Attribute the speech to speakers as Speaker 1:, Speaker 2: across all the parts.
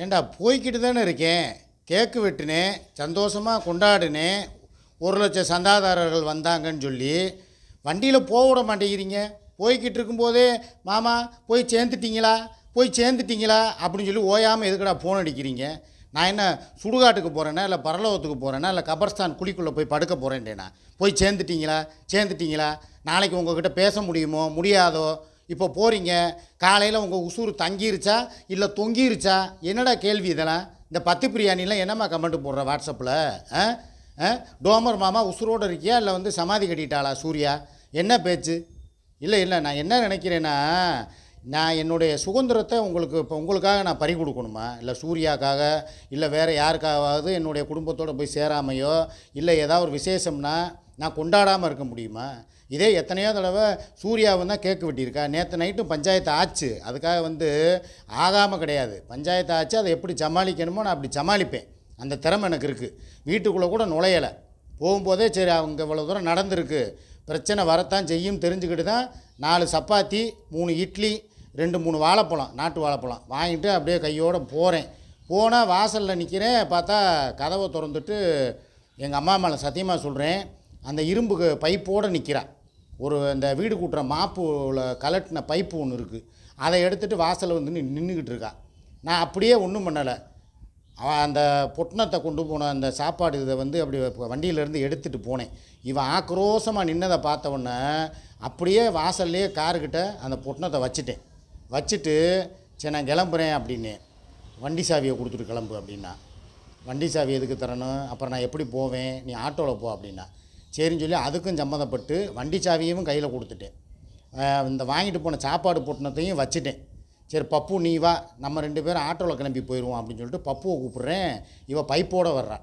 Speaker 1: ஏண்டா போய்கிட்டு தானே இருக்கேன்? கேக்கு வெட்டினேன் சந்தோஷமாக கொண்டாடினேன் ஒரு லட்சம் சந்தாதாரர்கள் வந்தாங்கன்னு சொல்லி வண்டியில் போக விட மாட்டேங்கிறீங்க. போய்கிட்டு இருக்கும்போதே மாமா போய் சேர்ந்துட்டீங்களா? போய் சேர்ந்துட்டிங்களா? அப்படின்னு சொல்லி ஓயாமல் எதுக்குடா ஃபோன் அடிக்கிறீங்க? நான் என்ன சுடுகாட்டுக்கு போகிறேன்னா இல்லை பரலோகத்துக்கு போகிறேன்னா இல்லை கபர்ஸ்தான் குழிக்குள்ளே போய் படுக்க போகிறேன்டேண்ணா போய் சேர்ந்துட்டிங்களா? சேர்ந்துட்டிங்களா? நாளைக்கு உங்ககிட்ட பேச முடியுமோ? முடியாதோ? இப்போ போகிறீங்க காலையில் உங்கள் உசூர் தங்கிருச்சா இல்லை தொங்கிருச்சா? என்னடா கேள்வி இதெல்லாம்? இந்த பத்து பிரியாணிலாம் என்னம்மா கமெண்ட் போடுற வாட்ஸ்அப்பில் ஆ? ஆ? டோமர் மாமா உசுரோடு இருக்கியா இல்லை வந்து சமாதி கட்டிட்டாளா சூர்யா? என்ன பேச்சு? இல்லை இல்லை நான் என்ன நினைக்கிறேன்னா நான் என்னுடைய சுதந்திரத்தை உங்களுக்கு இப்போ உங்களுக்காக நான் பறி கொடுக்கணுமா? இல்லை சூர்யாக்காக இல்லை வேறு யாருக்காவது என்னுடைய குடும்பத்தோடு போய் சேராமையோ இல்லை ஏதாவது ஒரு விசேஷம்னா நான் கொண்டாடாமல் இருக்க முடியுமா? இதே எத்தனையோ தடவை சூர்யாவும் தான் கேக்கு வெட்டியிருக்கா. நேற்று நைட்டும் பஞ்சாயத்து ஆச்சு. அதுக்காக வந்து ஆகாமல் கிடையாது. பஞ்சாயத்து ஆச்சு. அதை எப்படி சமாளிக்கணுமோ நான் அப்படி சமாளிப்பேன். அந்த திறமை எனக்கு இருக்குது வீட்டுக்குள்ளே கூட நுழையலை. போகும்போதே சரி அவங்க இவ்வளோ தூரம் நடந்திருக்கு. பிரச்சனை வரத்தான் செய்யும் தெரிஞ்சுக்கிட்டு தான் நாலு சப்பாத்தி மூணு இட்லி ரெண்டு மூணு வாழைப்பழம் நாட்டு வாழைப்பழம் வாங்கிட்டு அப்படியே கையோடு போகிறேன் போனால் வாசலில் நிற்கிறேன் பார்த்தா கதவை திறந்துட்டு எங்கள் அம்மா மேலே சத்தியமாக சொல்கிறேன் அந்த இரும்பு பைப்போடு நிற்கிறாள் ஒரு இந்த வீடு கூட்டுற மாப்புல கலட்டின பைப்பு ஒன்று இருக்குது அதை எடுத்துகிட்டு வாசலில் வந்து நின்றுக்கிட்டு இருக்கா. நான் அப்படியே ஒன்றும் பண்ணலை. அவன் அந்த பொட்டணத்தை கொண்டு போன அந்த சாப்பாடு இதை வந்து அப்படி வண்டியிலேருந்து எடுத்துகிட்டு போனேன். இவன் ஆக்ரோஷமாக நின்னதை பார்த்தவொன்னே அப்படியே வாசல்லையே காருக்கிட்ட அந்த பொட்டணத்தை வச்சுட்டேன். வச்சுட்டு சரி நான் கிளம்புறேன் அப்படின்னு. வண்டி சாவியை கொடுத்துட்டு கிளம்பு அப்படின்னா. வண்டி சாவி எதுக்கு தரணும்? அப்புறம் நான் எப்படி போவேன்? நீ ஆட்டோவில் போ அப்படின்னா. சரின்னு சொல்லி அதுக்கும் சம்மந்தப்பட்டு வண்டி சாவியும் கையில் கொடுத்துட்டேன். இந்த வாங்கிட்டு போன சாப்பாடு போட்டினத்தையும் வச்சுட்டேன். சரி பப்பு நீ வா. நம்ம ரெண்டு பேரும் ஆட்டோவில் கிளம்பி போயிடுவோம் அப்படின்னு சொல்லிட்டு பப்புவை கூப்பிட்றேன். இவள் பைப்போடு வர்றான்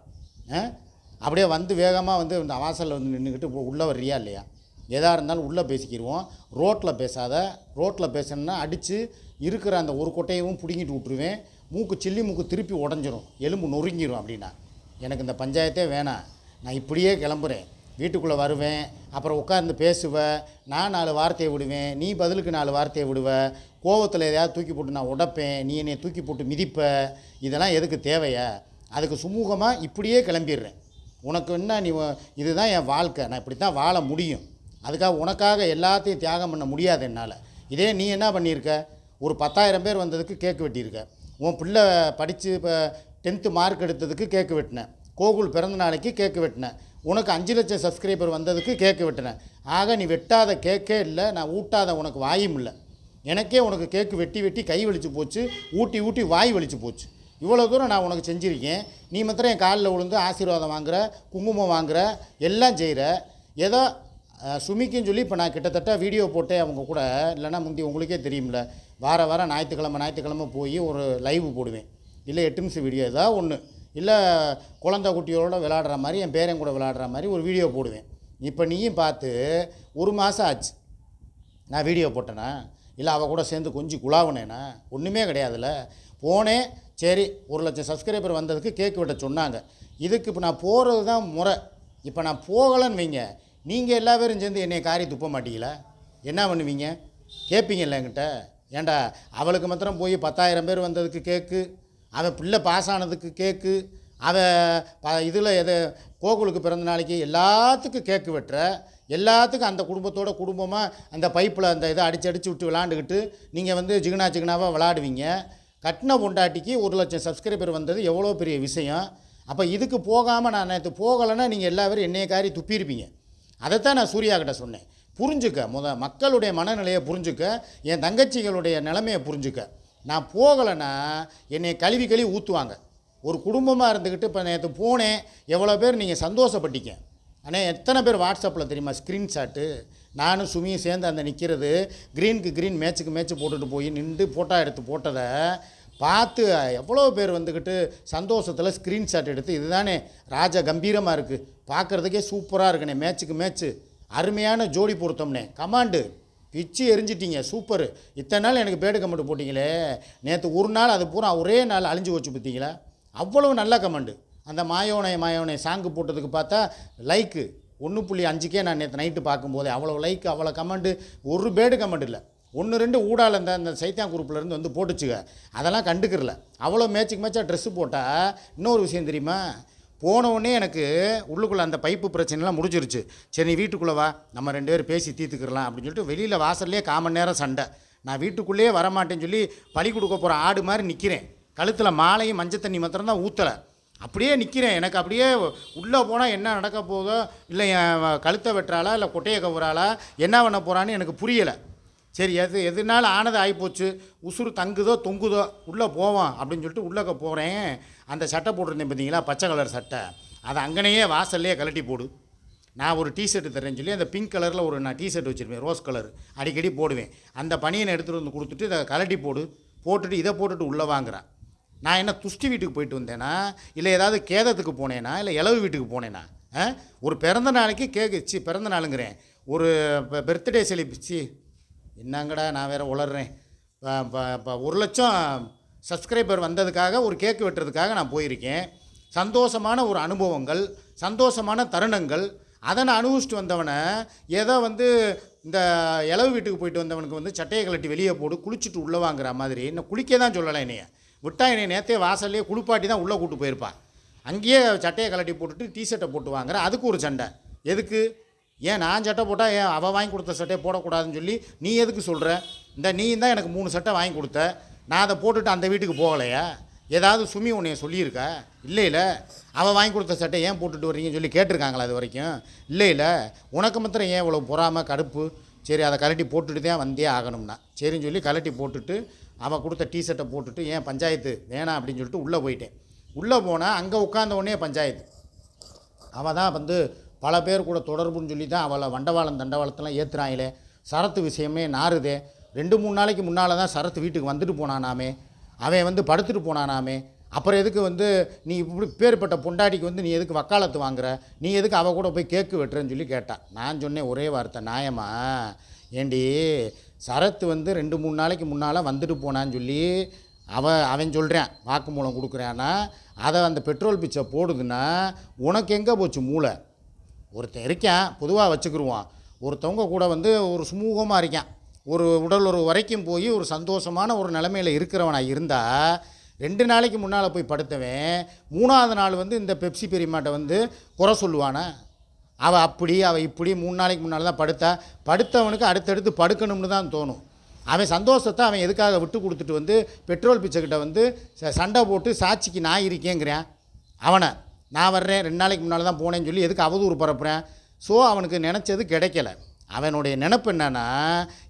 Speaker 1: ஆ? அப்படியே வந்து வேகமாக வந்து இந்த வாசலில் வந்து நின்றுக்கிட்டு உள்ளே வர்றியா இல்லையா? எதாக இருந்தாலும் உள்ளே பேசிக்கிடுவோம் ரோட்டில் பேசாத. ரோட்டில் பேசணுன்னா அடித்து இருக்கிற அந்த ஒரு கொட்டையவும் பிடுங்கிட்டு விட்ருவேன் மூக்கு சில்லி மூக்கு திருப்பி உடஞ்சிரும். எலும்பு நொறுங்கிரும் அப்படின்னா. எனக்கு இந்த பஞ்சாயத்தே வேணாம். நான் இப்படியே கிளம்புறேன். வீட்டுக்குள்ளே வருவேன் அப்புறம் உட்கார்ந்து பேசுவேன் நான் நாலு வார்த்தையை விடுவேன் நீ பதிலுக்கு நாலு வார்த்தையை விடுவ கோவத்தில் எதையாவது தூக்கி போட்டு நான் உடைப்பேன் நீ என்னை தூக்கி போட்டு மிதிப்ப இதெல்லாம் எதுக்கு தேவையா? அதுக்கு சுமூகமாக இப்படியே கிளம்பிடுறேன். உனக்கு என்ன நீ இதுதான் என் வாழ்க்கை நான் இப்படி தான் வாழ முடியும். அதுக்காக உனக்காக எல்லாத்தையும் தியாகம் பண்ண முடியாது என்னால். இதே நீ என்ன பண்ணியிருக்க? ஒரு பத்தாயிரம் பேர் வந்ததுக்கு கேக்கு வெட்டியிருக்க. உன் பிள்ளை படித்து இப்போ டென்த்து மார்க் எடுத்ததுக்கு கேக்கு வெட்டினேன் கோகுல் பிறந்த நாளைக்கு கேக்கு வெட்டினேன் உனக்கு அஞ்சு லட்சம் சப்ஸ்கிரைபர் வந்ததுக்கு கேக்கு வெட்டினேன் ஆக நீ வெட்டாத கேக்கே இல்லை நான் ஊட்டாத உனக்கு வாயும் இல்லை. எனக்கே உனக்கு கேக்கு வெட்டி வெட்டி கை வலிச்சு போச்சு ஊட்டி ஊட்டி வாய் வலிச்சு போச்சு. இவ்வளோ தூரம் நான் உனக்கு செஞ்சுருக்கேன். நீ மாத்திரம் என் காலில் விழுந்து ஆசீர்வாதம் வாங்குற குங்குமம் வாங்குற எல்லாம் செய்கிற ஏதோ சுமிக்குன்னு சொல்லி இப்போ நான் கிட்டத்தட்ட வீடியோ போட்டேன் அவங்க கூட இல்லைன்னா முந்தி உங்களுக்கே தெரியும்ல. வார வாரம் ஞாயிற்றுக்கிழமை ஞாயிற்றுக்கிழமை போய் ஒரு லைவ் போடுவேன். இல்லை எட்டு நிமிஷம் வீடியோ ஏதாவது ஒன்று இல்லை குழந்தை குட்டியோட விளாடுற மாதிரி என் பேரன் கூட விளாடுற மாதிரி ஒரு வீடியோ போடுவேன். இப்போ நீயும் பார்த்து ஒரு மாதம் ஆச்சு. நான் வீடியோ போட்டேனா? இல்லை அவள் கூட சேர்ந்து கொஞ்சம் குழாவுனேனா? ஒன்றுமே கிடையாதுல்ல. போனேன். சரி ஒரு லட்சம் சப்ஸ்கிரைபர் வந்ததுக்கு கேக்கு விட சொன்னாங்க. இதுக்கு இப்போ நான் போகிறது தான் முறை. இப்போ நான் போகலைன்னு வைங்க. நீங்கள் எல்லா பேரும் சேர்ந்து என்னை காரி துப்ப மாட்டீங்களா? என்ன பண்ணுவீங்க? கேட்பீங்கல்ல என்கிட்ட? ஏன்டா அவளுக்கு மாத்திரம் போய் பத்தாயிரம் பேர் வந்ததுக்கு கேக்கு அவன் பிள்ளை பாஸ் ஆனதுக்கு கேக்கு அவள் ப இதில் எது கோகுலுக்கு பிறந்த நாளைக்கு எல்லாத்துக்கும் கேக்கு வெட்டுற எல்லாத்துக்கும் அந்த குடும்பத்தோட குடும்பமாக அந்த பைப்பில் அந்த இதை அடிச்சு அடிச்சு விட்டு விளாண்டுக்கிட்டு நீங்கள் வந்து ஜிகனா ஜிகினாவாக விளாடுவீங்க. கட்டின பொண்டாட்டிக்கு ஒரு லட்சம் சப்ஸ்கிரைபர் வந்தது எவ்வளோ பெரிய விஷயம். அப்போ இதுக்கு போகாமல் நான் நேற்று போகலைன்னா நீங்கள் எல்லா பேரும் என்னைய காரி துப்பியிருப்பீங்க. அதைத்தான் நான் சூர்யா கிட்ட சொன்னேன். புரிஞ்சுக்க முத மக்களுடைய மனநிலையை புரிஞ்சுக்க என் தங்கச்சிகளுடைய நிலைமையை புரிஞ்சுக்க. நான் போகலைன்னா என்னை கழுவி கழுவி ஊற்றுவாங்க ஒரு குடும்பமாக இருந்துக்கிட்டு இப்போ நேற்று போனேன். எவ்வளோ பேர் நீங்கள் சந்தோஷப்பட்டீங்க. ஆனால் எத்தனை பேர் வாட்ஸ்அப்பில் தெரியுமா? ஸ்க்ரீன்ஷாட்டு நானும் சுமியும் சேர்ந்து அந்த நிற்கிறது க்ரீனுக்கு க்ரீன் மேட்ச்சுக்கு மேட்ச்சு போட்டுட்டு போய் நின்று ஃபோட்டோ எடுத்து போட்டதை பார்த்து எவ்வளோ பேர் வந்துக்கிட்டு சந்தோஷத்தில் ஸ்க்ரீன்ஷாட் எடுத்து இதுதானே ராஜா கம்பீரமாக இருக்குது பார்க்குறதுக்கே சூப்பராக இருக்குண்ணே. மேட்ச்சுக்கு மேட்ச்சு அருமையான ஜோடி பொருத்தம்னே கமாண்டு பிச்சு எரிஞ்சிட்டீங்க சூப்பர் இத்தனை நாள் எனக்கு பேடு கமெண்ட் போட்டிங்களே. நேற்று ஒரு நாள் அது பூரா ஒரே நாள் அழிஞ்சு வச்சு பார்த்தீங்களா? அவ்வளவு நல்ல கமெண்டு அந்த மாயோனை மாயோனை சாங்கு போட்டதுக்கு பார்த்தா லைக்கு ஒன்று புள்ளி அஞ்சுக்கே நான் நேற்று நைட்டு பார்க்கும்போதே அவ்வளோ லைக் அவ்வளோ கமெண்டு ஒரு பேடு கமெண்ட் இல்லை. ஒன்று ரெண்டு ஊடால இந்த அந்த சைத்தான் குரூப்லேருந்து வந்து போட்டுச்சுங்க. அதெல்லாம் கண்டுக்கிறல. அவ்வளோ மேட்சுக்கு மேட்சாக ட்ரெஸ்ஸு போட்டால் இன்னொரு விஷயம் தெரியுமா? போனவுடனே எனக்கு உள்ளுக்குள்ளே அந்த பைப்பு பிரச்சனைலாம் முடிஞ்சிருச்சு. சரி நீ வீட்டுக்குள்ளே வா. நம்ம ரெண்டு பேரும் பேசி தீர்த்துக்கிறலாம் அப்படின்னு சொல்லிட்டு வெளியில் வாசல்லே காமன் நேரம் சண்டை. நான் வீட்டுக்குள்ளேயே வரமாட்டேன்னு சொல்லி பழி கொடுக்க போகிற ஆடு மாதிரி நிற்கிறேன் கழுத்தில் மாலையும் மஞ்சள் தண்ணி மாத்திரம் தான் ஊற்றலை அப்படியே நிற்கிறேன் எனக்கு அப்படியே உள்ளே போனால் என்ன நடக்க போதோ இல்லை என் கழுத்தை வெட்டுறாளா இல்லை கொட்டையை கவுறாளா என்ன பண்ண போகிறான்னு எனக்கு புரியலை. சரி எது எதுனால ஆனது ஆகிப்போச்சு உசுறு தங்குதோ தொங்குதோ? உள்ளே போவோம் அப்படின்னு சொல்லிட்டு உள்ளே போகிறேன் அந்த சட்டை போட்டிருந்தேன் பார்த்தீங்களா பச்சை கலர் சட்டை. அதை அங்கனையே வாசல்லையே கழட்டி போடு. நான் ஒரு டிஷர்ட் தரேன்னு சொல்லி அந்த பிங்க் கலரில் ஒரு நான் டிஷர்ட் வச்சுருப்பேன் ரோஸ் கலர் அடிக்கடி போடுவேன். அந்த பனியனை எடுத்துகிட்டு வந்து கொடுத்துட்டு இதை கழட்டி போடு. போட்டுட்டு இதை போட்டுட்டு உள்ளே வாங்குறேன் நான் என்ன துஷ்டி வீட்டுக்கு போயிட்டு வந்தேனா? இல்லை ஏதாவது கேதத்துக்கு போனேனா? இல்லை இளவு வீட்டுக்கு போனேனா? ஒரு பிறந்த நாளைக்கு கேக்கு சி பிறந்த நாளுங்கிறேன். ஒரு பர்த்டே செலிபிச்சு என்னங்கடா நான் வேறு உளர்றேன் இப்போ இப்போ ஒரு லட்சம் சப்ஸ்கிரைபர் வந்ததுக்காக ஒரு கேக்கு வெட்டுறதுக்காக நான் போயிருக்கேன். சந்தோஷமான ஒரு அனுபவங்கள் சந்தோஷமான தருணங்கள். அதை நான் அனுபவிச்சுட்டு வந்தவனை ஏதோ வந்து இந்த இளவு வீட்டுக்கு போயிட்டு வந்தவனுக்கு வந்து சட்டையை கழட்டி வெளியே போடு குளிச்சுட்டு உள்ளே வாங்குற மாதிரி. இன்னும் குளிக்க தான் சொல்லலை என்னைய. விட்டா என்னை நேற்றே வாசல்லையே குளிப்பாட்டி தான் உள்ளே கூட்டு போயிருப்பான் அங்கேயே சட்டையை கழட்டி போட்டுட்டு டிஷர்ட்டை போட்டு வாங்குற. அதுக்கு ஒரு சண்டை. எதுக்கு? ஏன் நான் சட்டை போட்டால் ஏன் அவள் வாங்கி கொடுத்த சட்டையை போடக்கூடாதுன்னு சொல்லி நீ எதுக்கு சொல்கிற இந்த நீ தான் எனக்கு மூணு சட்டை வாங்கி கொடுத்த. நான் அதை போட்டுட்டு அந்த வீட்டுக்கு போகலையா? ஏதாவது சுமி உன்னைய சொல்லியிருக்கா? இல்லை இல்லை. அவள் வாங்கி கொடுத்த சட்டை ஏன் போட்டுட்டு வரீங்கன்னு சொல்லி கேட்டிருக்காங்களா அது வரைக்கும்? இல்லை இல்லை. உனக்கு மாத்திரம் ஏன் இவ்வளோ பொறாமல் கடுப்பு? சரி அதை கழட்டி போட்டுட்டு தான் வந்தே ஆகணும்னா. சரின்னு சொல்லி கழட்டி போட்டுட்டு அவள் கொடுத்த டிஷர்ட்டை போட்டுட்டு ஏன் பஞ்சாயத்து வேணாம் அப்படின்னு சொல்லிட்டு உள்ளே போயிட்டேன். உள்ளே போனால் அங்கே உட்காந்த உடனே பஞ்சாயத்து. அவள் தான் வந்து பல பேர் கூட தொடர்புன்னு சொல்லி தான் அவளை வண்டவாளம் தண்டவாளத்தெல்லாம் ஏற்றுறாங்களே சரத்து விஷயமே நாறுதே. ரெண்டு மூணு நாளைக்கு முன்னால் தான் சரத்து வீட்டுக்கு வந்துட்டு போனானாமே. அவன் வந்து படுத்துட்டு போனானாமே. அப்புறம் எதுக்கு வந்து நீ இப்படி பேர்பட்ட பொண்டாட்டிக்கு வந்து நீ எதுக்கு வக்காலத்து வாங்குற? நீ எதுக்கு அவள் கூட போய் கேக்கு வெட்டுறேன்னு சொல்லி கேட்டான் நான் சொன்னேன் ஒரே வார்த்தை நியாயமா ஏண்டி சரத்து வந்து ரெண்டு மூணு நாளைக்கு முன்னால் வந்துட்டு போனான்னு சொல்லி அவன் அவன் சொல்கிறான் வாக்குமூலம் கொடுக்குறான்னா அதை அந்த பெட்ரோல் பிச்சை போடுதுன்னா உனக்கு எங்கே போச்சு மூளை? ஒருத்தன் இருக்கேன் பொதுவாக வச்சுக்கிருவான். ஒருத்தவங்க கூட வந்து ஒரு சுமூகமாக இருக்கேன். ஒரு உடல் ஒரு வரைக்கும் போய் ஒரு சந்தோஷமான ஒரு நிலமையில் இருக்கிறவனாக இருந்தால் ரெண்டு நாளைக்கு முன்னால் போய் படுத்தவன் மூணாவது நாள் வந்து இந்த பெப்சி பெரியமாட்டை வந்து குறை சொல்லுவானே? அவள் அப்படி அவள் இப்படி மூணு நாளைக்கு முன்னால் தான் படுத்தா படுத்தவனுக்கு அடுத்தடுத்து படுக்கணும்னு தான் தோணும். அவன் சந்தோஷத்தை அவன் எதுக்காக விட்டு கொடுத்துட்டு வந்து பெட்ரோல் பிச்சைக்கிட்ட வந்து ச- சண்டை போட்டு சாட்சிக்கு நான் இருக்கேங்கிறேன். அவனை நான் வர்றேன் ரெண்டு நாளைக்கு முன்னால் தான் போனேன்னு சொல்லி எதுக்கு அவதூறு பரப்புறேன்? ஸோ அவனுக்கு நினச்சது கிடைக்கல. அவனுடைய நினப்பு என்னென்னா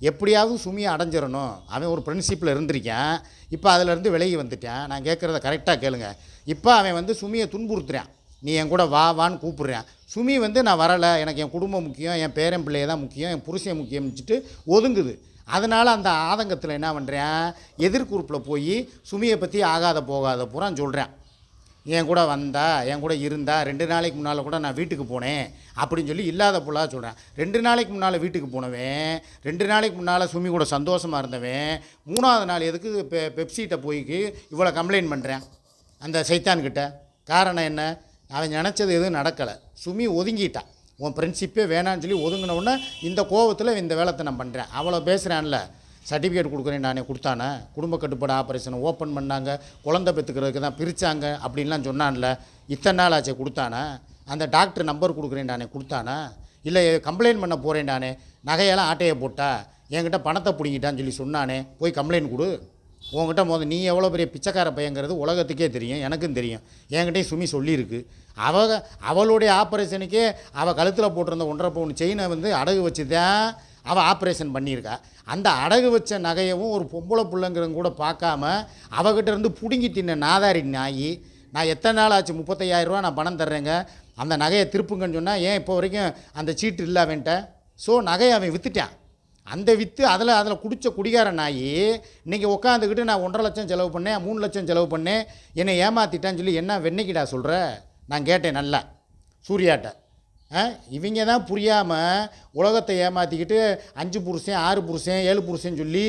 Speaker 1: எப்படியாவது சுமியை அடைஞ்சிடணும். அவன் ஒரு ஃப்ரெண்ட்ஷிப்பில் இருந்திருக்கான். இப்போ அதிலேருந்து விலகி வந்துட்டேன். நான் கேட்குறத கரெக்டாக கேளுங்க. இப்போ அவன் வந்து சுமியை துன்புறுத்துறான். நீ என் கூட வா வான்னு கூப்பிடுறேன். சுமி வந்து நான் வரலை. எனக்கு என் குடும்பம் முக்கியம் என் பேரன் பிள்ளைய தான் முக்கியம் என் புருஷன் முக்கியம்னுச்சுட்டு ஒதுங்குது. அதனால் அந்த ஆதங்கத்தில் என்ன பண்ணுறேன் எதிர்குறிப்பில் போய் சுமியை பற்றி ஆகாத போகாத பூரா சொல்கிறேன் என் கூட வந்தா என் கூட இருந்தா ரெண்டு நாளைக்கு முன்னால் கூட நான் வீட்டுக்கு போனேன் அப்படின்னு சொல்லி இல்லாத புள்ளாக சொல்கிறேன் ரெண்டு நாளைக்கு முன்னால் வீட்டுக்கு போனவன் ரெண்டு நாளைக்கு முன்னால் சுமி கூட சந்தோஷமாக இருந்தவன் மூணாவது நாள் எதுக்கு பெ பெப்சிகிட்ட போய்க்கு இவ்வளோ கம்ப்ளைண்ட் பண்ணுறேன் அந்த சைத்தான்கிட்ட. காரணம் என்ன? அவன் நினச்சது எதுவும் நடக்கலை. சுமி ஒதுங்கிட்டான் உன் ஃப்ரெண்ட்ஷிப்பே வேணான்னு சொல்லி ஒதுங்கினவுடனே இந்த கோவத்தில் இந்த வேலத்தை நான் பண்ணுறேன் அவ்வளோ பேசுகிறான்ல சர்டிஃபிகேட் கொடுக்குறேன் நானே கொடுத்தானே? குடும்ப கட்டுப்பாடு ஆப்ரேஷன் ஓப்பன் பண்ணாங்க. குழந்தை பெற்றுக்கிறதுக்கு தான் பிரித்தாங்க அப்படின்லாம் சொன்னான்ல. இத்தனை நாள் ஆச்சு கொடுத்தானே? அந்த டாக்டர் நம்பர் கொடுக்குறேன் நானே கொடுத்தானே? இல்லை கம்ப்ளைண்ட் பண்ண போகிறேன் நானே. நகையெல்லாம் ஆட்டையை போட்டா என்கிட்ட பணத்தை பிடிங்கிட்டான்னு சொல்லி சொன்னானே. போய் கம்ப்ளைண்ட் கொடு. உங்ககிட்ட மொதல் நீ எவ்வளோ பெரிய பிச்சைக்கார பையங்கிறது உலகத்துக்கே தெரியும் எனக்கும் தெரியும். என்கிட்டயும் சுமி சொல்லியிருக்கு. அவ அவளுடைய ஆப்ரேஷனுக்கே அவள் கழுத்தில் போட்டிருந்த ஒன்றரை பவுன் செயினை வந்து அடகு வச்சு தான் அவள் ஆப்ரேஷன் பண்ணியிருக்கா. அந்த அடகு வச்ச நகையவும் ஒரு பொம்பளை பிள்ளைங்கிறவங்க கூட பார்க்காம அவகிட்ட இருந்து பிடுங்கி தின்ன நாதாரி நாயி நான் எத்தனை நாள் ஆச்சு முப்பத்தையாயிரரூவா நான் பணம் தர்றேங்க. அந்த நகையை திருப்புங்கன்னு சொன்னால் ஏன் இப்போ வரைக்கும் அந்த சீட்டு இல்லை அவன்ட்ட ஸோ நகையை அவன் விற்றுட்டான் அந்த விற்று அதில் அதில் குடித்த குடிகார நாய் இன்றைக்கி உட்காந்துக்கிட்டு நான் ஒன்றரை லட்சம் செலவு பண்ணேன் மூணு லட்சம் செலவு பண்ணேன் என்னை ஏமாற்றிட்டான்னு சொல்லி என்ன வெண்ணைக்கிடா சொல்கிற நான் கேட்டேன் நல்லா. சூர்யாட்ட. இவங்க தான் புரியாமல் உலகத்தை ஏமாற்றிக்கிட்டு அஞ்சு புருஷன் ஆறு புருஷன் ஏழு புருஷன் சொல்லி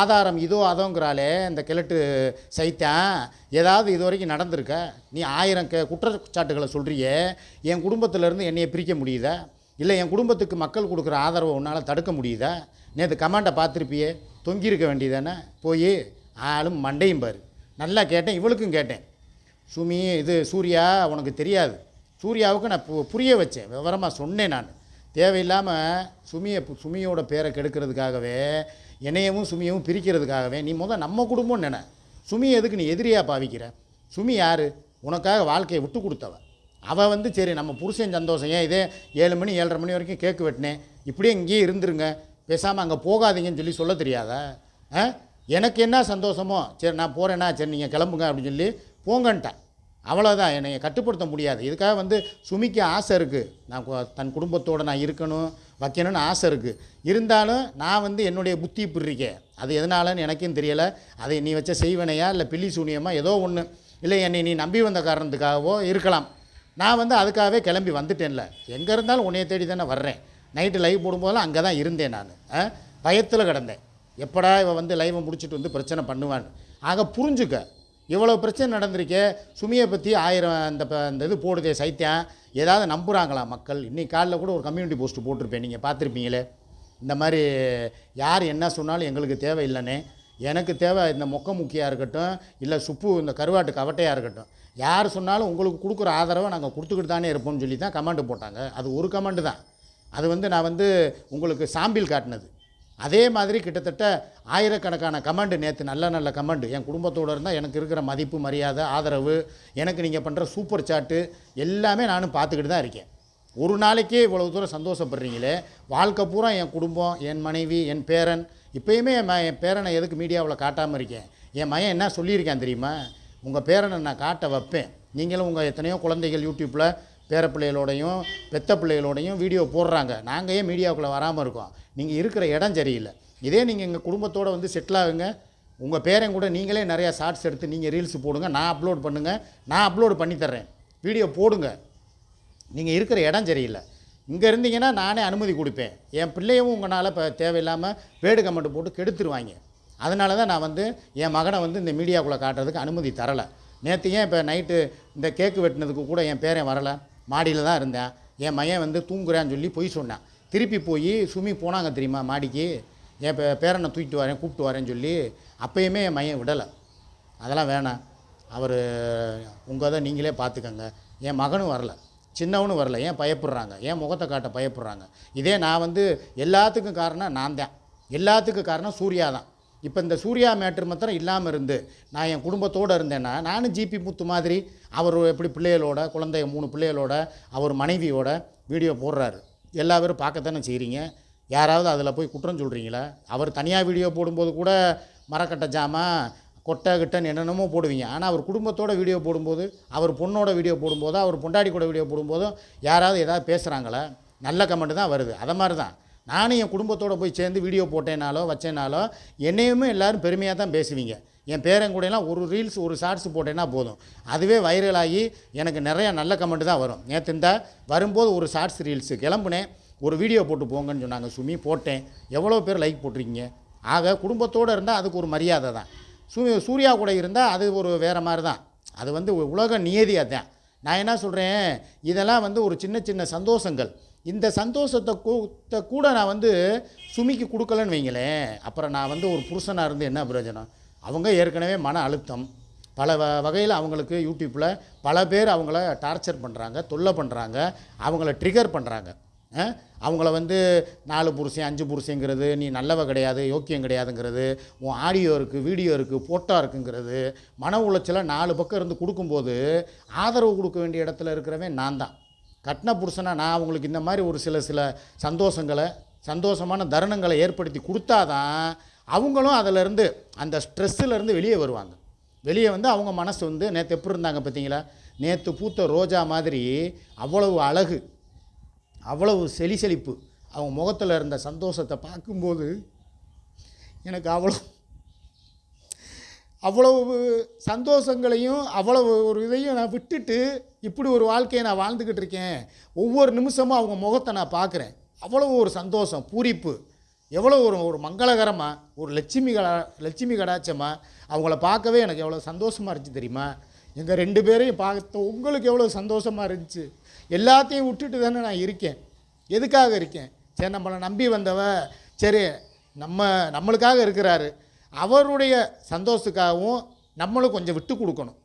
Speaker 1: ஆதாரம் இதோ அதோங்கிறாளே இந்த கிழட்டு சைத்தான். ஏதாவது இது வரைக்கும் நடந்திருக்க? நீ ஆயிரம் க குற்றச்சாட்டுகளை சொல்கிறியே என் குடும்பத்திலேருந்து என்னையை பிரிக்க முடியுதா? இல்லை என் குடும்பத்துக்கு மக்கள் கொடுக்குற ஆதரவை உன்னால் தடுக்க முடியுதா? நேற்று கமாண்டை பார்த்துருப்பியே தொங்கியிருக்க வேண்டியதானே? போய் ஆளும் மண்டையும் பாரு. நல்லா கேட்டேன் இவளுக்கும் கேட்டேன். சுமி இது சூர்யா உனக்கு தெரியாது. சூர்யாவுக்கு நான் பு- புரிய வச்சேன். விவரமாக சொன்னேன் நான். தேவையில்லாமல் சுமியை சுமியோட பேரை கெடுக்கிறதுக்காகவே என்னையவும் சுமியவும் பிரிக்கிறதுக்காகவே நீ முதல் நம்ம குடும்பம் நினை. சுமி எதுக்கு நீ எதிரியாக பாவிக்கிற? சுமி யார்? உனக்காக வாழ்க்கையை விட்டு கொடுத்தவ. அவள் வந்து சரி நம்ம புருஷன் சந்தோஷம். ஏன் இதே ஏழு மணி ஏழரை மணி வரைக்கும் கேக்கு வெட்டினேன் இப்படியே இங்கேயே இருந்துருங்க. பேசாமல் அங்கே போகாதீங்கன்னு சொல்லி சொல்ல தெரியாதா? ஆ? எனக்கு என்ன சந்தோஷமோ? சரி நான் போகிறேன்னா சரி நீங்கள் கிளம்புங்க அப்படின்னு சொல்லி போங்கன்ட்டேன். அவ்வளோதான் என்னை கட்டுப்படுத்த முடியாது. இதுக்காக வந்து சுமிக்கு ஆசை இருக்குது நான் தன் குடும்பத்தோடு நான் இருக்கணும் வைக்கணும்னு ஆசை இருக்குது இருந்தாலும் நான் வந்து என்னுடைய புத்தி இப்படி இருக்கேன் அது எதனாலன்னு எனக்கும் தெரியலை. அதை நீ வச்ச செய்வனையா இல்லை பில்லி சூனியமா? ஏதோ ஒன்று இல்லை என்னை நீ நம்பி வந்த காரணத்துக்காகவோ இருக்கலாம். நான் வந்து அதுக்காகவே கிளம்பி வந்துட்டேன்ல. எங்கே இருந்தாலும் உன்னைய தேடி தானே வர்றேன். நைட்டு லைவ் போடும்போதெல்லாம் அங்கே தான் இருந்தேன் நான். பயத்தில் கிடந்தேன். எப்படா இவன் வந்து லைவை முடிச்சுட்டு வந்து பிரச்சனை பண்ணுவான்னு. ஆக புரிஞ்சுக்க இவ்வளோ பிரச்சனை நடந்திருக்கே சுமியை பற்றி ஆயிரம் அந்த ப- அந்த இது போடுதே சைத்தியம் ஏதாவது நம்புகிறாங்களா மக்கள்? இன்றைக்கி காலைல கூட ஒரு கம்யூனிட்டி போஸ்ட்டு போட்டிருப்பேன். நீங்கள் பார்த்துருப்பீங்களே. இந்த மாதிரி யார் என்ன சொன்னாலும் எங்களுக்கு தேவையில்லைனே எனக்கு தேவை இந்த மொக்க முக்கியாக இருக்கட்டும் இல்லை சுப்பு இந்த கருவாட்டு கவட்டையாக இருக்கட்டும். யார் சொன்னாலும் உங்களுக்கு கொடுக்குற ஆதரவை நாங்கள் கொடுத்துக்கிட்டு தானே இருப்போம்னு சொல்லி தான் கமெண்ட் போட்டாங்க. அது ஒரு கமெண்ட் தான். அது வந்து நான் வந்து உங்களுக்கு சாம்பிள் காட்டினது. அதே மாதிரி கிட்டத்தட்ட ஆயிரக்கணக்கான கமெண்டு நேற்று நல்ல நல்ல கமெண்டு. என் குடும்பத்தோடு இருந்தால் எனக்கு இருக்கிற மதிப்பு மரியாதை ஆதரவு எனக்கு நீங்கள் பண்ணுற சூப்பர் சாட்டு எல்லாமே நானும் பார்த்துக்கிட்டு தான் இருக்கேன். ஒரு நாளைக்கே இவ்வளோ தூரம் சந்தோஷப்படுறீங்களே? வாழ்க்கை பூரா என் குடும்பம் என் மனைவி என் பேரன் இப்போயுமே என் என் பேரனை எதுக்கு மீடியாவில் காட்டாமல் இருக்கேன்? என் மையன் என்ன சொல்லியிருக்கேன் தெரியுமா? உங்கள் பேரனை நான் காட்ட வைப்பேன். நீங்களும் உங்கள் எத்தனையோ குழந்தைகள் யூடியூப்பில் பேர பிள்ளைகளோடையும் பெத்த பிள்ளைகளோடையும் வீடியோ போடுறாங்க. நாங்கள் ஏன் மீடியாவுக்குள்ளே வராமல் இருக்கோம்? நீங்கள் இருக்கிற இடம் சரியில்லை. இதே நீங்கள் எங்கள் குடும்பத்தோடு வந்து செட்டில் ஆகுங்க. உங்கள் பேரன் கூட நீங்களே நிறையா ஷார்ட்ஸ் எடுத்து நீங்கள் ரீல்ஸ் போடுங்க. நான் அப்லோட் பண்ணுங்கள் நான் அப்லோடு பண்ணித்தர்றேன் வீடியோ போடுங்க. நீங்கள் இருக்கிற இடம் சரியில்லை. இங்கே இருந்தீங்கன்னா நானே அனுமதி கொடுப்பேன். என் பிள்ளையும் உங்களால் இப்போ தேவையில்லாமல் வேடு கமெண்ட் போட்டு கெடுத்துருவாங்க. அதனால தான் நான் வந்து என் மகனை வந்து இந்த மீடியாக்குள்ளே காட்டுறதுக்கு அனுமதி தரலை. நேற்று ஏன் இப்போ நைட்டு இந்த கேக்கு வெட்டினதுக்கு கூட என் பேரன் வரலை? மாடியில் தான் இருந்தேன். என் மையன் வந்து தூங்குறேன்னு சொல்லி பொய் சொன்னேன். திருப்பி போய் சுமி போனாங்க தெரியுமா மாடிக்கு? என் பே- பேரனை தூக்கிட்டு வரேன் கூப்பிட்டு வரேன்னு சொல்லி அப்பயுமே என் மையன் விடலை. அதெல்லாம் வேணாம். அவர் உங்கள் தான் நீங்களே பார்த்துக்கங்க. என் மகனும் வரல. சின்னவனும் வரல. ஏன் பயப்படுறாங்க? ஏன் முகத்தை காட்ட பயப்படுறாங்க? இதே நான் வந்து எல்லாத்துக்கும் காரணம் நான் தான். எல்லாத்துக்கும் காரணம் சூர்யா தான். இப்போ இந்த சூர்யா மேட்ரு மாத்திரம் இல்லாமல் இருந்து நான் என் குடும்பத்தோடு இருந்தேன்னா நானும் ஜிபி முத்து மாதிரி அவர் எப்படி பிள்ளைகளோட குழந்தைய மூணு பிள்ளைகளோட அவர் மனைவியோட வீடியோ போடுறாரு. எல்லா பேரும் பார்க்கத்தானே செய்கிறீங்க யாராவது அதில் போய் குற்றம் சொல்கிறீங்களா அவர் தனியாக வீடியோ போடும்போது கூட மரக்கட்டை ஜாமான் கொட்டை கிட்டன்னு என்னென்னமோ போடுவீங்க. ஆனால் அவர் குடும்பத்தோட வீடியோ போடும்போது அவர் பொண்ணோட வீடியோ போடும்போதோ அவர் பொண்டாடி கூட வீடியோ போடும்போதும் யாராவது ஏதாவது பேசுகிறாங்களா நல்ல கமெண்ட் தான் வருது. அதை மாதிரி தான் நானும் என் குடும்பத்தோடு போய் சேர்ந்து வீடியோ போட்டேனாலோ வச்சேனாலோ என்னையுமே எல்லோரும் பெருமையாக தான் பேசுவீங்க. என் பேரன் கூடலாம் ஒரு ரீல்ஸ் ஒரு ஷார்ட்ஸ் போட்டேன்னா போதும். அதுவே வைரலாகி எனக்கு நிறையா நல்ல கமெண்ட் தான் வரும். நேற்று இந்த வரும்போது ஒரு ஷார்ட்ஸ் ரீல்ஸு கிளம்புனேன். ஒரு வீடியோ போட்டு போங்கன்னு சொன்னாங்க சுமி போட்டேன். எவ்வளோ பேர் லைக் போட்டிருக்கீங்க? ஆக குடும்பத்தோடு இருந்தால் அதுக்கு ஒரு மரியாதை தான். சூ சூர்யா கூட இருந்தால் அது ஒரு வேறு மாதிரி தான். அது வந்து உலக நியதியாக தான் நான் என்ன சொல்கிறேன் இதெல்லாம் வந்து ஒரு சின்ன சின்ன சந்தோஷங்கள். இந்த சந்தோஷத்தை கூத்த கூட நான் வந்து சுமிக்கு கொடுக்கலன்னு வைங்களேன். அப்புறம் நான் வந்து ஒரு புருஷனாக இருந்து என்ன பிரயோஜனம்? அவங்க ஏற்கனவே மன அழுத்தம். பல வ வகையில் அவங்களுக்கு யூடியூப்பில் பல பேர் அவங்கள டார்ச்சர் பண்ணுறாங்க தொல்லை பண்ணுறாங்க அவங்கள ட்ரிகர் பண்ணுறாங்க அவங்கள வந்து நாலு புருஷன் அஞ்சு புருஷங்கிறது நீ நல்லவ கிடையாது யோக்கியம் கிடையாதுங்கிறது உன் ஆடியோ இருக்குது வீடியோ இருக்குது ஃபோட்டோ இருக்குங்கிறது மன உளைச்சலை நாலு பக்கம் இருந்து கொடுக்கும்போது ஆதரவு கொடுக்க வேண்டிய இடத்துல இருக்கிறவன் நான் தான். கட்டின புருஷனாக நான் அவங்களுக்கு இந்த மாதிரி ஒரு சில சில சந்தோஷங்களை சந்தோஷமான தருணங்களை ஏற்படுத்தி கொடுத்தாதான் அவங்களும் அதிலேருந்து அந்த ஸ்ட்ரெஸ்ஸிலேருந்து வெளியே வருவாங்க. வெளியே வந்து அவங்க மனசு வந்து நேற்று எப்படி இருந்தாங்க பார்த்தீங்களா? நேற்று பூத்த ரோஜா மாதிரி அவ்வளவு அழகு அவ்வளவு செலி செழிப்பு அவங்க முகத்தில் இருந்த சந்தோஷத்தை பார்க்கும்போது எனக்கு அவ்வளோ அவ்வளவு சந்தோஷங்களையும் அவ்வளவு ஒரு இதையும் நான் விட்டுட்டு இப்படி ஒரு வாழ்க்கையை நான் வாழ்ந்துக்கிட்டு இருக்கேன். ஒவ்வொரு நிமிஷமும் அவங்க முகத்தை நான் பார்க்குறேன். அவ்வளோ ஒரு சந்தோஷம் பூரிப்பு. எவ்வளோ ஒரு ஒரு மங்களகரமாக ஒரு லட்சுமி கடா லட்சுமி கடாச்சமாக அவங்கள பார்க்கவே எனக்கு எவ்வளோ சந்தோஷமாக இருந்துச்சு தெரியுமா? எங்கள் ரெண்டு பேரையும் பார்த்த உங்களுக்கு எவ்வளோ சந்தோஷமாக இருந்துச்சு? எல்லாத்தையும் விட்டுட்டு தானே நான் இருக்கேன். எதுக்காக இருக்கேன்? சரி நம்மளை நம்பி வந்தவ சரி நம்ம நம்மளுக்காக இருக்கிறாரு. அவருடைய சந்தோஷத்துக்காகவும் நம்மளும் கொஞ்சம் விட்டு கொடுக்கணும்.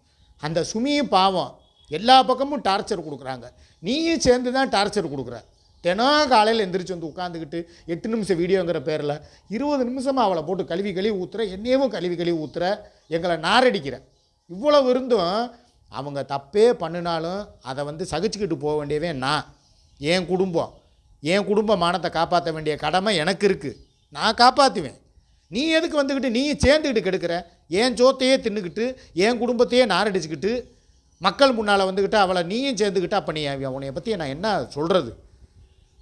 Speaker 1: அந்த சுமியும் பாவம் எல்லா பக்கமும் டார்ச்சர் கொடுக்குறாங்க. நீயும் சேர்ந்து தான் டார்ச்சர் கொடுக்குற. தினம் காலையில் எந்திரிச்சு வந்து உட்காந்துக்கிட்டு எட்டு நிமிஷம் வீடியோங்கிற பேரில் இருபது நிமிஷமாக அவளை போட்டு கழுவி கழுவி ஊற்றுற என்னையவும் கழுவி கழுவி ஊற்றுற எங்களை நாரடிக்கிற. இவ்வளோ இருந்தும் அவங்க தப்பே பண்ணினாலும் அதை வந்து சகிச்சுக்கிட்டு போக வேண்டியவே நான். என் குடும்பம். என் குடும்ப மானத்தை காப்பாற்ற வேண்டிய கடமை எனக்கு இருக்குது நான் காப்பாற்றுவேன் நீ எதுக்கு வந்துக்கிட்டு நீ சேர்ந்துக்கிட்டு கெடுக்கிற? என் சோத்தையே தின்னுக்கிட்டு என் குடும்பத்தையே நாரடிச்சுக்கிட்டு மக்கள் முன்னால் வந்துக்கிட்டு அவளை நீயும் சேர்ந்துக்கிட்டு அப்போ நீ உன்னைய பற்றி நான் என்ன சொல்கிறது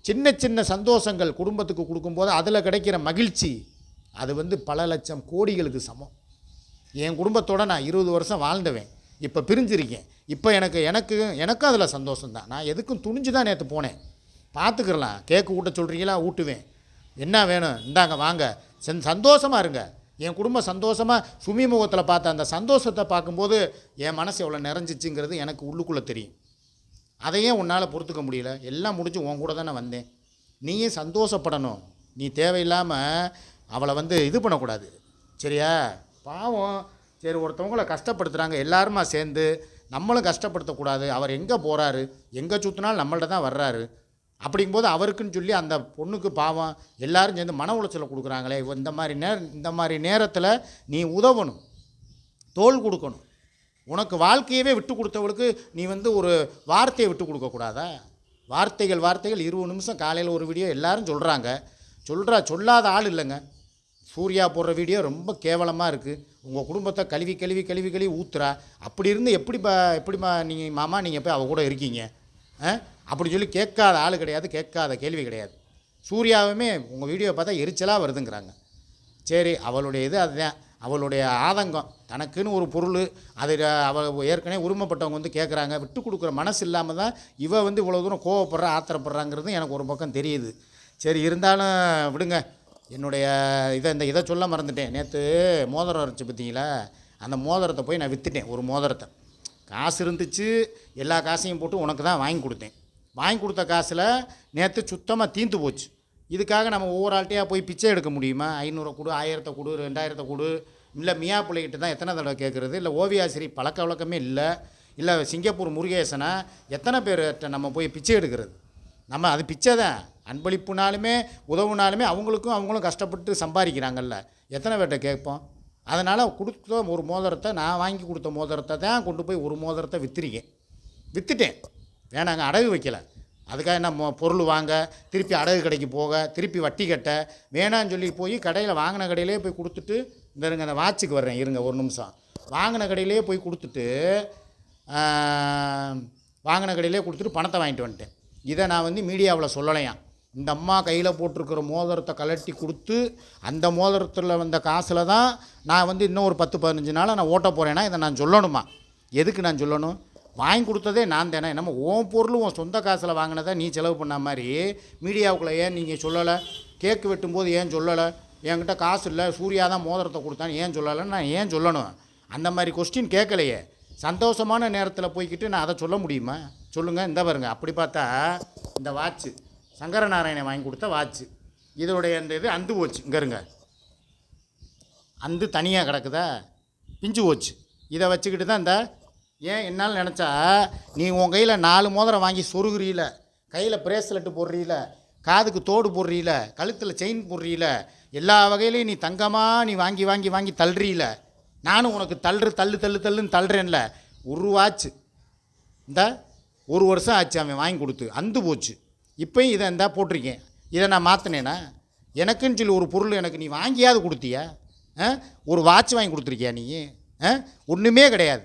Speaker 1: சின்ன சின்ன சந்தோஷங்கள் குடும்பத்துக்கு கொடுக்கும்போது அதில் கிடைக்கிற மகிழ்ச்சி அது வந்து பல லட்சம் கோடிகளுக்கு சமம். என் குடும்பத்தோட நான் இருபது வருஷம் வாழ்ந்தவேன். இப்போ பிரிஞ்சிருக்கேன். இப்போ எனக்கு எனக்கு எனக்கும் அதில் சந்தோஷம் தான் நான் எதுக்கும் துணிஞ்சு தான் நேற்று போனேன். பார்த்துக்கிறலாம் கேக்கு ஊட்ட சொல்கிறீங்களா ஊட்டுவேன். என்ன வேணும்? இந்தாங்க வாங்க. சென் சந்தோஷமாக இருங்க. என் குடும்பம் சந்தோஷமாக சுமி முகத்தில் பார்த்த அந்த சந்தோஷத்தை பார்க்கும்போது என் மனசு எவ்வளோ நிறைஞ்சிச்சுங்கிறது எனக்கு உள்ளுக்குள்ளே தெரியும். அதையே உன்னால் பொறுத்துக்க முடியல. எல்லாம் முடிஞ்சு உன் கூட தானே வந்தேன். நீயும் சந்தோஷப்படணும். நீ தேவையில்லாமல் அவளை வந்து இது பண்ணக்கூடாது. சரியா? பாவம். சரி ஒருத்தவங்கள கஷ்டப்படுத்துகிறாங்க எல்லாருமா சேர்ந்து நம்மளும் கஷ்டப்படுத்தக்கூடாது. அவர் எங்கே போகிறாரு எங்கே சுற்றினாலும் நம்மள்ட்ட தான் வர்றாரு. அப்படிங்கும்போது அவருக்குன்னு சொல்லி அந்த பொண்ணுக்கு பாவம் எல்லாரும் சேர்ந்து மன உளைச்சலை கொடுக்குறாங்களே இந்த மாதிரி நேர இந்த மாதிரி நேரத்தில் நீ உதவணும் தோல் கொடுக்கணும். உனக்கு வாழ்க்கையவே விட்டு கொடுத்தவளுக்கு நீ வந்து ஒரு வார்த்தையை விட்டு கொடுக்கக்கூடாதா வார்த்தைகள் வார்த்தைகள் இருபது நிமிஷம் காலையில் ஒரு வீடியோ எல்லாரும் சொல்கிறாங்க சொல்கிறா சொல்லாத ஆள் இல்லைங்க. சூர்யா போடுற வீடியோ ரொம்ப கேவலமாக இருக்குது உங்கள் குடும்பத்தை கழுவி கழுவி கழுவி கழுவி ஊத்துறா. அப்படி இருந்து எப்படிப்பா எப்படிம்மா நீங்கள் மாமா நீங்கள் போய் அவள் கூட இருக்கீங்க? அப்படி சொல்லி கேட்காத ஆள் கிடையாது கேட்காத கேள்வி கிடையாது. சூர்யாவுமே உங்கள் வீடியோ பார்த்தா எரிச்சலாக வருதுங்கிறாங்க. சரி அவளுடைய இது அதுதான். அவளுடைய ஆதங்கம் தனக்குன்னு ஒரு பொருள் அது அவள் ஏற்கனவே உரிமைப்பட்டவங்க வந்து கேட்குறாங்க விட்டு கொடுக்குற மனசு இல்லாமல் தான் இவ வந்து இவ்வளோ தூரம் கோவப்படுறா ஆத்திரப்படுறாங்கிறது எனக்கு ஒரு பக்கம் தெரியுது. சரி இருந்தாலும் விடுங்க. என்னுடைய இதை இந்த இதை சொல்ல மறந்துட்டேன். நேற்று மோதிரம் வரைச்சி பார்த்தீங்களா? அந்த மோதிரத்தை போய் நான் விற்றுட்டேன் ஒரு மோதிரத்தை. காசு இருந்துச்சு எல்லா காசையும் போட்டு உனக்கு தான் வாங்கி கொடுத்தேன். வாங்கி கொடுத்த காசில் நேற்று சுத்தமாக தீந்து போச்சு. இதுக்காக நம்ம ஒவ்வொரு ஆள்கிட்டையாக போய் பிச்சை எடுக்க முடியுமா? ஐநூறு கொடு ஆயிரத்தை கொடு ரெண்டாயிரத்தை கொடு. இல்லை மியா பிள்ளைகிட்ட தான் எத்தனை தடவை கேட்குறது இல்லை ஓவியாசிரி பழக்க வழக்கமே இல்லை. இல்லை சிங்கப்பூர் முருகேசனா எத்தனை பேர்கிட்ட நம்ம போய் பிச்சை எடுக்கிறது? நம்ம அது பிச்சை தான். அன்பளிப்புனாலுமே உதவுனாலுமே அவங்களுக்கும் அவங்களும் கஷ்டப்பட்டு சம்பாதிக்கிறாங்கல்ல. எத்தனை பேர்கிட்ட கேட்போம்? அதனால் கொடுத்த ஒரு மோதிரத்தை நான் வாங்கி கொடுத்த மோதிரத்தை தான் கொண்டு போய் ஒரு மோதிரத்தை விற்றுருக்கேன் விற்றுட்டேன் வேணாங்க அடகு வைக்கல. அதுக்காக என்ன மொ- பொருள் வாங்க திருப்பி அடகு கடைக்கு போக திருப்பி வட்டி கட்ட வேணான்னு சொல்லி போய் கடையில் வாங்கின கடையிலே போய் கொடுத்துட்டு இந்த இருங்க அந்த வாட்சுக்கு வர்றேன் இருங்க ஒரு நிமிஷம். வாங்கின கடையிலே போய் கொடுத்துட்டு வாங்கின கடையிலே கொடுத்துட்டு பணத்தை வாங்கிட்டு வந்துட்டேன். இதை நான் வந்து மீடியாவில் சொல்லலையாம். இந்த அம்மா கையில் போட்டிருக்கிற மோதிரத்தை கலட்டி கொடுத்து அந்த மோதிரத்தில் வந்த காசில் தான் நான் வந்து இன்னும் ஒரு பத்து பதினஞ்சு நாளாக நான் ஓட்ட போகிறேன்னா இதை நான் சொல்லணுமா? எதுக்கு நான் சொல்லணும்? வாங்கி கொடுத்ததே நான் தானே. நம்ம உன் பொருள் உன் சொந்த காசில் வாங்கினதை நீ செலவு பண்ண மாதிரி மீடியாவுக்குள்ளே ஏன் நீங்கள் சொல்லலை? கேக்கு வெட்டும்போது ஏன் சொல்லலை? என்கிட்ட காசு இல்லை சூர்யா தான் மோதிரத்தை கொடுத்தான்னு ஏன் சொல்லலைன்னு நான் ஏன் சொல்லணும்? அந்த மாதிரி கொஸ்டின் கேட்கலையே. சந்தோஷமான நேரத்தில் போய்க்கிட்டு நான் அதை சொல்ல முடியுமா? சொல்லுங்கள் இந்த பாருங்கள் அப்படி பார்த்தா இந்த வாட்ச்சு சங்கரநாராயணன் வாங்கி கொடுத்த வாட்சு. இதோடைய அந்த இது அந்து போச்சு. இங்கே இருங்க. அந்து தனியாக கிடக்குதா? பிஞ்சு போச்சு. இதை வச்சுக்கிட்டு தான் இந்த ஏன் என்னால் நினச்சா நீ உன் கையில் நாலு மோதிரம் வாங்கி சொருகுறீல கையில் பிரேஸ்லெட்டு போடுறீல காதுக்கு தோடு போடுறீல கழுத்தில் செயின் போடுறீல எல்லா வகையிலையும் நீ தங்கமாக நீ வாங்கி வாங்கி வாங்கி தள்ளுறீல. நானும் உனக்கு தள்ளுற தள்ளு தள்ளு தள்ளுன்னு தள்ளுறேன்ல. ஒரு இந்த ஒரு வருஷம் ஆச்சு அவன் வாங்கி கொடுத்து. அந்து போச்சு. இப்போயும் இதை இந்தா போட்டிருக்கேன். இதை நான் மாற்றினேன்னா எனக்குன்னு சொல்லி ஒரு பொருள் எனக்கு நீ வாங்கியாவது கொடுத்தியா? ஆ? ஒரு வாட்ச் வாங்கி கொடுத்துருக்கியா நீ? ஆ? ஒன்றுமே கிடையாது.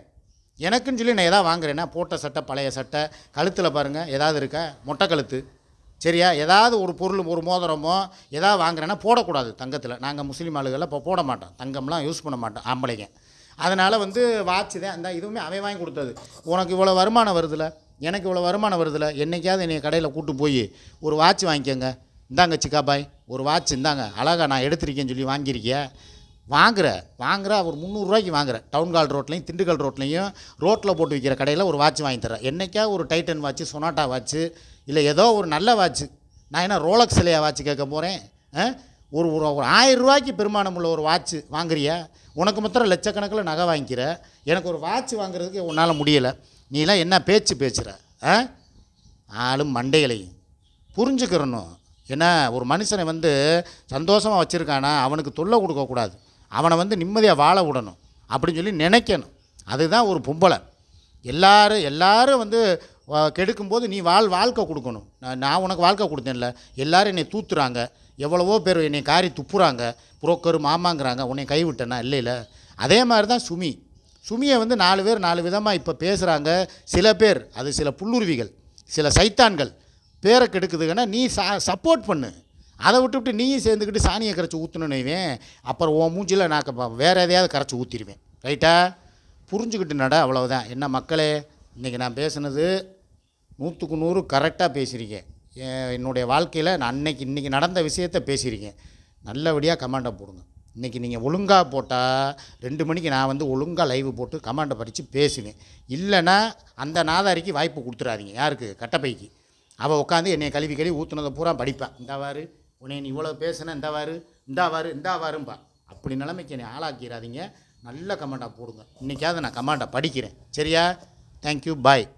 Speaker 1: எனக்குன்னு சொல்லி நான் எதாவது வாங்குறேன்னா போட்ட சட்டை பழைய சட்டை கழுத்தில் பாருங்கள் ஏதாவது இருக்கா? மொட்டை கழுத்து. சரியா? ஏதாவது ஒரு பொருள் ஒரு மோதிரமோ ஏதாவது வாங்குறேன்னா போடக்கூடாது தங்கத்தில். நாங்கள் முஸ்லீம் ஆளுகளில் இப்போ போட மாட்டோம். தங்கம்லாம் யூஸ் பண்ண மாட்டோம் ஆம்பளைங்க. அதனால் வந்து வாட்ச் தான் அந்த இதுவுமே அவன் வாங்கி கொடுத்தது. உனக்கு இவ்வளோ வருமானம் வருதுல்ல எனக்கு இவ்வளோ வருமானம் வருதில்ல என்னைக்காவது என்னை கடையில் கூட்டு போய் ஒரு வாட்ச் வாங்கிக்கோங்க. இந்தாங்க சிக்கா பாய் ஒரு வாட்ச் இந்தாங்க. அழகா நான் எடுத்திருக்கேன்னு சொல்லி வாங்கியிருக்கியா? வாங்குற வாங்குற ஒரு முந்நூறுரூவாய்க்கு வாங்குற. டவுன் கால் ரோட்லையும் திண்டுக்கல் ரோட்லையும் ரோட்டில் போட்டு விற்கிற கடையில் ஒரு வாட்ச் வாங்கி தரேன் என்றைக்கா ஒரு டைட்டன் வாட்ச் சொனாட்டா வாட்ச் இல்லை ஏதோ ஒரு நல்ல வாட்ச்சு நான் என்ன ரோலக்ஸ் இல்லையா வாட்ச் கேட்க போகிறேன் ஒரு ஒரு ஒரு ஆயிரம் ரூபாய்க்கு பெருமானம் உள்ள ஒரு வாட்ச்சு வாங்குறியா? உனக்கு மாத்திரம் லட்சக்கணக்கில் நகை வாங்கிக்கிற. எனக்கு ஒரு வாட்ச் வாங்குறதுக்கு உன்னால் முடியலை. நீலாம் என்ன பேச்சு பேசுகிற ஆ? ஆளும் மண்டைகளையும் புரிஞ்சுக்கிறணும் ஏன்னா ஒரு மனுஷனை வந்து சந்தோஷமாக வச்சுருக்கானா? அவனுக்கு தொல்லை கொடுக்கக்கூடாது அவனை வந்து நிம்மதியாக வாழ விடணும். அப்படின்னு சொல்லி நினைக்கணும். அதுதான் ஒரு பொம்பளை. எல்லாரும் எல்லாரும் வந்து கெடுக்கும்போது நீ வாழ் வாழ்க்கை கொடுக்கணும். நான் நான் உனக்கு வாழ்க்கை கொடுத்தேன்ல. எல்லோரும் என்னை தூத்துறாங்க. எவ்வளவோ பேர் என்னை காரி துப்புறாங்க. புரோக்கர் மாமாங்கிறாங்க. உன்னை கைவிட்டேனா? இல்லை அதே மாதிரி தான் சுமி. சுமியை வந்து நாலு பேர் நாலு விதமாக இப்போ பேசுகிறாங்க சில பேர் அது சில புல்லுருவிகள் சில சைத்தான்கள் பேரை கெடுக்குதுங்கன்னா நீ சா சப்போர்ட் பண்ணு. அதை விட்டுவிட்டு நீயும் சேர்ந்துக்கிட்டு சாணியை கரைச்சி ஊற்றணுன்னு வைவேன். அப்புறம் உன் மூஞ்சியில் நான் வேறு எதையாவது கரைச்சி ஊற்றிடுவேன் ரைட்டா புரிஞ்சுக்கிட்டு நட அவ்வளவுதான். என்ன மக்களே இன்றைக்கி நான் பேசுனது நூற்றுக்கு நூறு கரெக்டாக பேசியிருக்கேன். என்னுடைய வாழ்க்கையில் நான் அன்னைக்கு இன்றைக்கி நடந்த விஷயத்த பேசியிருக்கேன். நல்லபடியாக கமாண்டை போடுங்க. இன்றைக்கி நீங்கள் ஒழுங்காக போட்டால் ரெண்டு மணிக்கு நான் வந்து ஒழுங்காக லைவ் போட்டு கமாண்டை படித்து பேசுவேன். இல்லைன்னா அந்த நாதாரிக்கு வாய்ப்பு கொடுத்துறாதீங்க. யாருக்கு? கட்டப்பைக்கு. அவள் உட்காந்து என்னை கழுவி கழுவி ஊற்றுனதை பூரா படிப்பான் இந்தாவாரு உன்னை நீ இவ்வளோ பேசுன இந்தாவாரு இந்தாவாரு இந்தாவாரும்பா அப்படி நிலைமைக்கு என்னை ஆளாக்கிறாதீங்க நல்ல கமாண்டாக போடுங்க. இன்றைக்காவது நான் கமாண்டை படிக்கிறேன். சரியா? Thank you bye